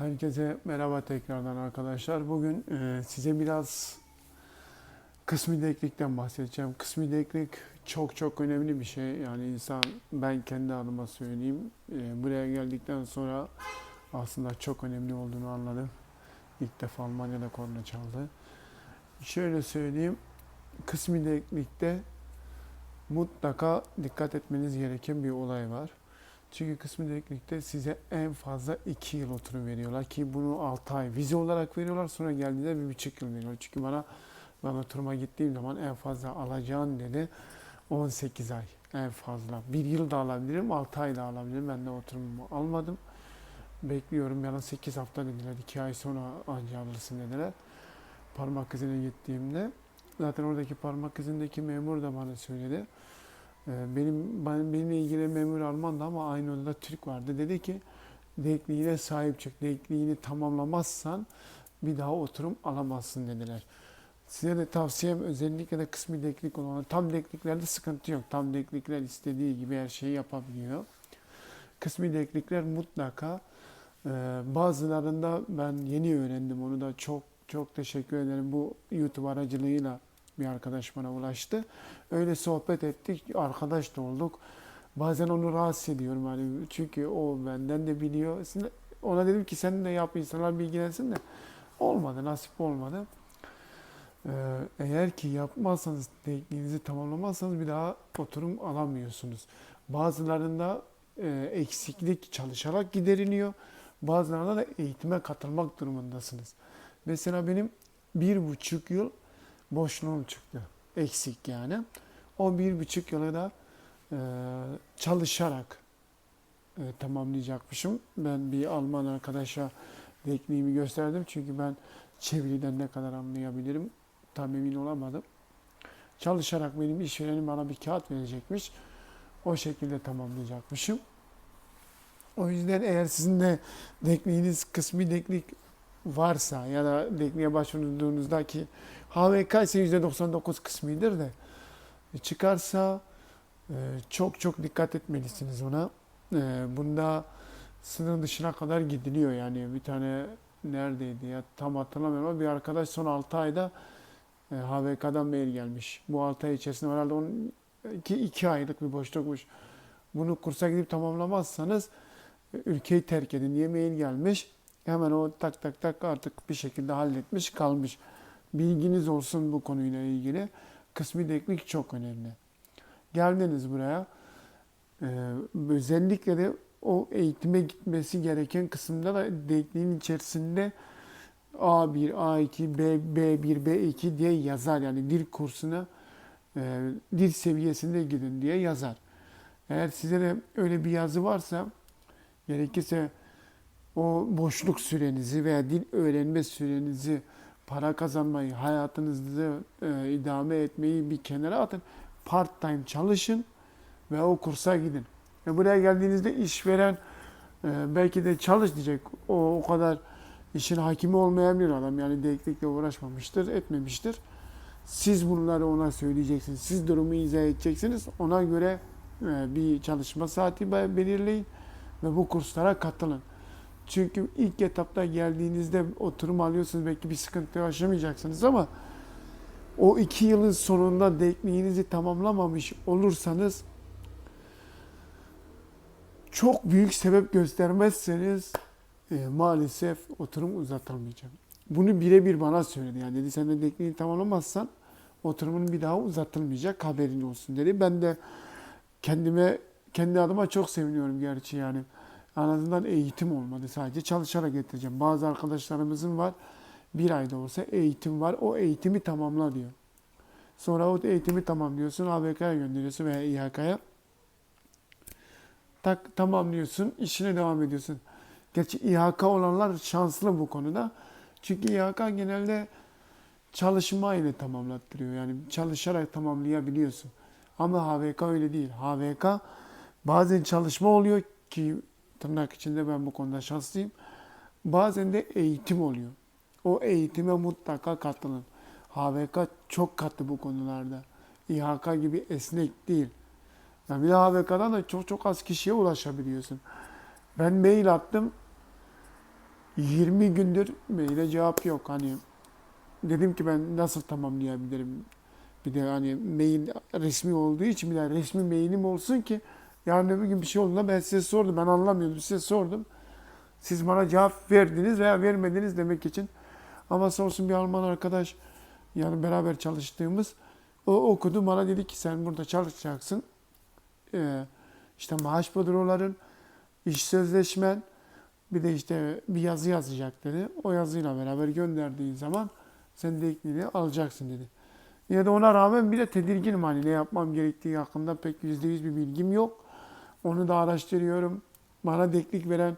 Herkese merhaba tekrardan arkadaşlar. Bugün e, size biraz kısmi deklikten bahsedeceğim. Kısmi deklik çok çok önemli bir şey. Yani insan ben kendi adıma söyleyeyim. E, buraya geldikten sonra aslında çok önemli olduğunu anladım. İlk defa Almanya'da korna çaldı. Şöyle söyleyeyim. Kısmi deklikte mutlaka dikkat etmeniz gereken bir olay var. Çünkü kısmi denklikte size en fazla 2 yıl oturum veriyorlar ki bunu 6 ay vize olarak veriyorlar sonra geldiğinde bir buçuk yıl veriyorlar. Çünkü bana ben oturuma gittiğim zaman en fazla alacağın dedi 18 ay en fazla. Bir yıl da alabilirim 6 ay da alabilirim. Ben de oturumumu almadım. Bekliyorum yana 8 hafta dediler 2 ay sonra anca alırsın dediler. Parmak izine gittiğimde zaten oradaki parmak izindeki memur da bana söyledi. Ee, Benim, ben, benimle ilgili memur Alman'dı ama aynı odada Türk vardı. Dedi ki denkliğine sahip çık. Denkliğini tamamlamazsan bir daha oturum alamazsın dediler. Size de tavsiyem özellikle de kısmi denklik olan tam denkliklerde sıkıntı yok. Tam denklikler istediği gibi her şeyi yapabiliyor. Kısmi denklikler mutlaka e, bazılarında ben yeni öğrendim onu da çok çok teşekkür ederim. Bu YouTube aracılığıyla bir arkadaş bana ulaştı. Öyle sohbet ettik, arkadaş da olduk. Bazen onu rahatsız ediyorum hani çünkü o benden de biliyor. Ona dedim ki sen de yap insanlar bilgilensin de olmadı, nasip olmadı. Ee, eğer ki yapmazsanız, tekniğinizi tamamlamazsanız bir daha oturum alamıyorsunuz. Bazılarında e, eksiklik çalışarak gideriliyor. Bazılarında da eğitime katılmak durumundasınız. Mesela benim bir buçuk yıl boşluğum çıktı. Eksik yani. O bir buçuk yılı da e, çalışarak e, tamamlayacakmışım. Ben bir Alman arkadaşa tekniğimi gösterdim. Çünkü ben çeviriden ne kadar anlayabilirim tam emin olamadım. Çalışarak benim işverenim bana bir kağıt verecekmiş. O şekilde tamamlayacakmışım. O yüzden eğer sizin de dekliğiniz kısmi deklik varsa ya da dekliğe başvurduğunuzda ki HVK ise %99 kısmidir de e, çıkarsa e, çok çok dikkat etmelisiniz ona. E, Bunda sınır dışına kadar gidiliyor yani bir tane neredeydi ya tam hatırlamıyorum ama bir arkadaş son 6 ayda HVK'dan mail gelmiş. Bu 6 ay içerisinde herhalde onun 2, 2 aylık bir boşlukmuş. Bunu kursa gidip tamamlamazsanız ülkeyi terk edin diye mail gelmiş. Hemen o tak tak tak artık bir şekilde halletmiş kalmış. Bilginiz olsun bu konuyla ilgili. Kısmi deklik çok önemli. Geldiniz buraya. Ee, özellikle de o eğitime gitmesi gereken kısımda da dekliğin içerisinde A1, A2, B, B1, B2 diye yazar. Yani dil kursuna e, dil seviyesinde gidin diye yazar. Eğer size de öyle bir yazı varsa gerekirse o boşluk sürenizi veya dil öğrenme sürenizi para kazanmayı, hayatınızı e, idame etmeyi bir kenara atın. Part time çalışın ve o kursa gidin. Ve buraya geldiğinizde işveren e, belki de çalış diyecek. O o kadar işin hakimi olmayan bir adam. Yani denklikle uğraşmamıştır, etmemiştir. Siz bunları ona söyleyeceksiniz. Siz durumu izah edeceksiniz. Ona göre e, bir çalışma saati belirleyin ve bu kurslara katılın. Çünkü ilk etapta geldiğinizde oturum alıyorsunuz belki bir sıkıntı yaşamayacaksınız ama o iki yılın sonunda dekliğinizi tamamlamamış olursanız çok büyük sebep göstermezseniz e, maalesef oturum uzatılmayacak. Bunu birebir bana söyledi. Yani dedi sen de dekliğini tamamlamazsan oturumun bir daha uzatılmayacak haberin olsun dedi. Ben de kendime kendi adıma çok seviniyorum gerçi yani. En azından eğitim olmadı sadece çalışarak getireceğim. Bazı arkadaşlarımızın var bir ayda olsa eğitim var. O eğitimi tamamla diyor. Sonra o eğitimi tamamlıyorsun ABK'ya gönderiyorsun veya İHK'ya. Tak tamamlıyorsun işine devam ediyorsun. Gerçi İHK olanlar şanslı bu konuda. Çünkü İHK genelde çalışma ile tamamlattırıyor. Yani çalışarak tamamlayabiliyorsun. Ama HVK öyle değil. HVK bazen çalışma oluyor ki tırnak içinde ben bu konuda şanslıyım. Bazen de eğitim oluyor. O eğitime mutlaka katılın. HVK çok katı bu konularda. İHK gibi esnek değil. Yani bir de HVK'dan da çok çok az kişiye ulaşabiliyorsun. Ben mail attım. 20 gündür maile cevap yok. Hani dedim ki ben nasıl tamamlayabilirim? Bir de hani mail resmi olduğu için bir de resmi mailim olsun ki yarın öbür gün bir şey olduğunda ben size sordum. Ben anlamıyordum. Size sordum. Siz bana cevap verdiniz veya vermediniz demek için. Ama sağ olsun bir Alman arkadaş yani beraber çalıştığımız o okudu bana dedi ki sen burada çalışacaksın. Ee, işte maaş bodroların, iş sözleşmen, bir de işte bir yazı yazacak dedi. O yazıyla beraber gönderdiğin zaman sen de ekmeğini alacaksın dedi. Yine de ona rağmen bile tedirginim hani ne yapmam gerektiği hakkında pek yüzde yüz bir bilgim yok. Onu da araştırıyorum. Bana deklik veren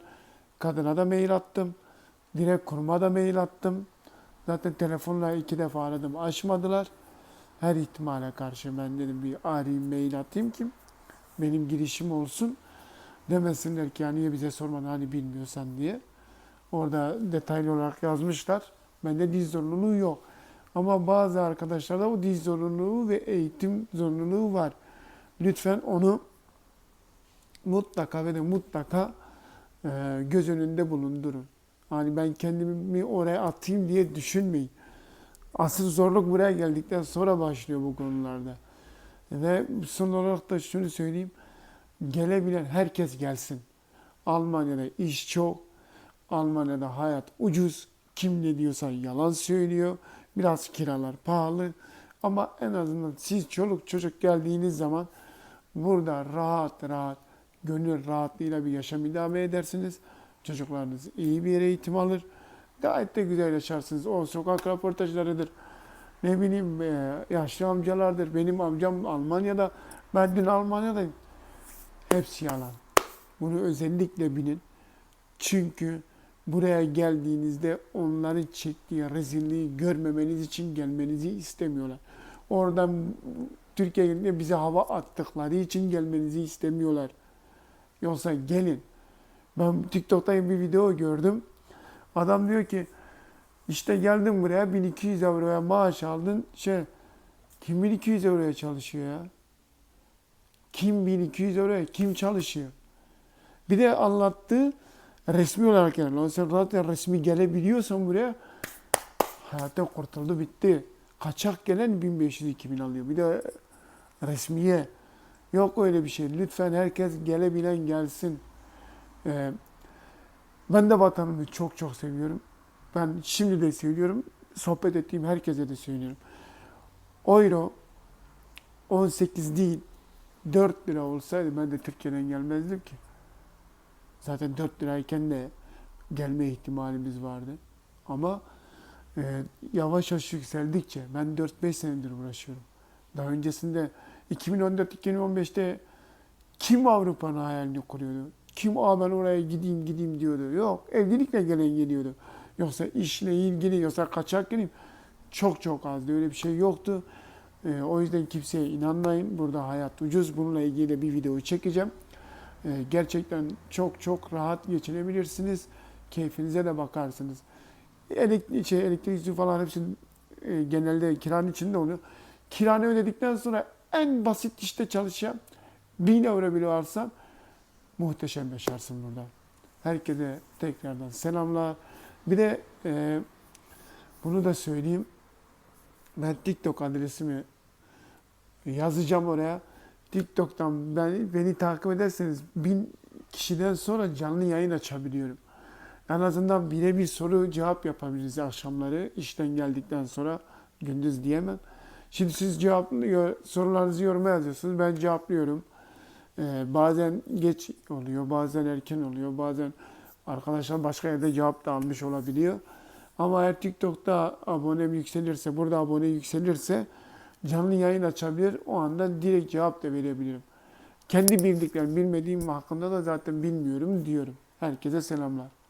kadına da mail attım. Direkt kuruma da mail attım. Zaten telefonla iki defa aradım. Açmadılar. Her ihtimale karşı ben dedim bir arayayım mail atayım ki benim girişim olsun. Demesinler ki ya niye bize sormadın hani bilmiyorsan diye. Orada detaylı olarak yazmışlar. Bende dil zorunluluğu yok. Ama bazı arkadaşlarda o dil zorunluluğu ve eğitim zorunluluğu var. Lütfen onu mutlaka ve de mutlaka e, göz önünde bulundurun. Hani ben kendimi oraya atayım diye düşünmeyin. Asıl zorluk buraya geldikten sonra başlıyor bu konularda. Ve son olarak da şunu söyleyeyim. Gelebilen herkes gelsin. Almanya'da iş çok. Almanya'da hayat ucuz. Kim ne diyorsa yalan söylüyor. Biraz kiralar pahalı. Ama en azından siz çoluk çocuk geldiğiniz zaman burada rahat rahat, gönül rahatlığıyla bir yaşam idame edersiniz. Çocuklarınız iyi bir eğitim alır. Gayet de güzel yaşarsınız. O sokak röportajlarıdır. Ne bileyim e, yaşlı amcalardır. Benim amcam Almanya'da. Ben dün Almanya'dayım. Hepsi yalan. Bunu özellikle bilin. Çünkü buraya geldiğinizde onların çektiği rezilliği görmemeniz için gelmenizi istemiyorlar. Oradan Türkiye'ye bize hava attıkları için gelmenizi istemiyorlar. Yoksa gelin. Ben TikTok'ta bir video gördüm. Adam diyor ki işte geldin buraya 1200 euroya maaş aldın. Şey, kim 1200 euroya çalışıyor ya? Kim 1200 euroya kim çalışıyor? Bir de anlattığı resmi olarak yani. Lan sen zaten resmi gelebiliyorsan buraya hayattan kurtuldu bitti. Kaçak gelen 1500-2000 alıyor. Bir de resmiye. Yok öyle bir şey. Lütfen herkes gelebilen gelsin. Ee, ben de vatanımı çok çok seviyorum. Ben şimdi de söylüyorum. Sohbet ettiğim herkese de söylüyorum. Euro 18 değil 4 lira olsaydı ben de Türkiye'den gelmezdim ki. Zaten 4 lirayken de gelme ihtimalimiz vardı. Ama e, yavaş yavaş yükseldikçe ben 4-5 senedir uğraşıyorum. Daha öncesinde 2014-2015'te kim Avrupa'nın hayalini kuruyordu? Kim Aa ben oraya gideyim gideyim diyordu. Yok evlilikle gelen geliyordu. Yoksa işle ilgili yoksa kaçak geleyim. Çok çok azdı. Öyle bir şey yoktu. Ee, o yüzden kimseye inanmayın. Burada hayat ucuz. Bununla ilgili de bir video çekeceğim. Ee, gerçekten çok çok rahat geçinebilirsiniz. Keyfinize de bakarsınız. Elektrik, şey, elektrik falan hepsi e, genelde kiranın içinde oluyor. Kiranı ödedikten sonra en basit işte çalışan 1000 euro bile alsan muhteşem yaşarsın burada. Herkese tekrardan selamlar. Bir de e, bunu da söyleyeyim. Ben TikTok adresimi yazacağım oraya. TikTok'tan beni, beni takip ederseniz bin kişiden sonra canlı yayın açabiliyorum. En azından birebir soru cevap yapabiliriz akşamları işten geldikten sonra gündüz diyemem. Şimdi siz cevaplıyor, sorularınızı yoruma yazıyorsunuz. Ben cevaplıyorum. Ee, bazen geç oluyor, bazen erken oluyor, bazen arkadaşlar başka yerde cevap da almış olabiliyor. Ama eğer TikTok'ta abonem yükselirse, burada abone yükselirse canlı yayın açabilir. O anda direkt cevap da verebilirim. Kendi bildiklerim, bilmediğim hakkında da zaten bilmiyorum diyorum. Herkese selamlar.